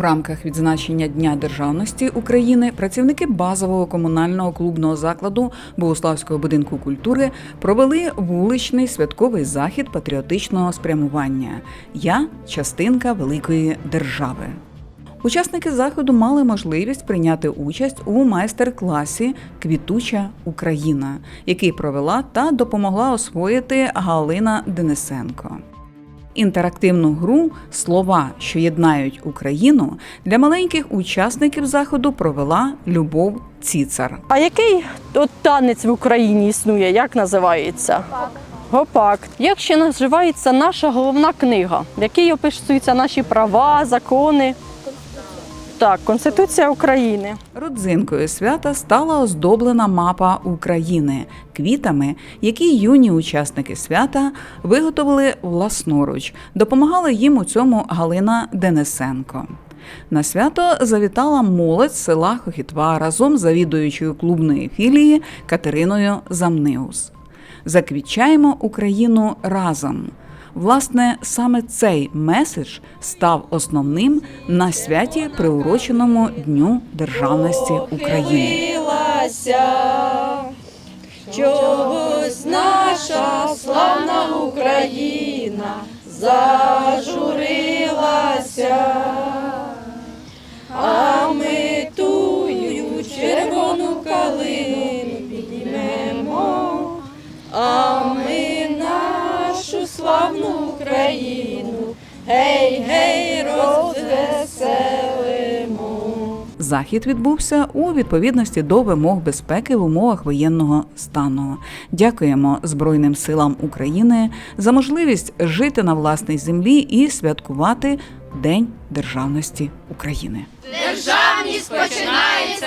В рамках відзначення Дня державності України працівники базового комунального клубного закладу Богославського будинку культури провели вуличний святковий захід патріотичного спрямування. Я частинка великої держави. Учасники заходу мали можливість прийняти участь у майстер-класі Квітуча Україна, який провела та допомогла освоїти Галина Денисенко. Інтерактивну гру Слова, що єднають Україну для маленьких учасників заходу провела Любов Ціцар. А який от танець в Україні існує? Як називається? Гопак. Як ще називається наша головна книга, в якій описуються наші права, закони? Так, Конституція України. Родзинкою свята стала оздоблена мапа України квітами, які юні учасники свята виготовили власноруч. Допомагала їм у цьому Галина Денисенко. На свято завітала молодь села Хохітва разом з завідуючою клубної філії Катериною Замниус. Заквітчаємо Україну разом. Власне, саме цей меседж став основним на святі, приуроченому Дню державності України. Чогось наша славна Україна зажурилася, славну Україну, гей, гей, розвеселимо. Захід відбувся у відповідності до вимог безпеки в умовах воєнного стану. Дякуємо Збройним силам України за можливість жити на власній землі і святкувати День державності України. Державність починається.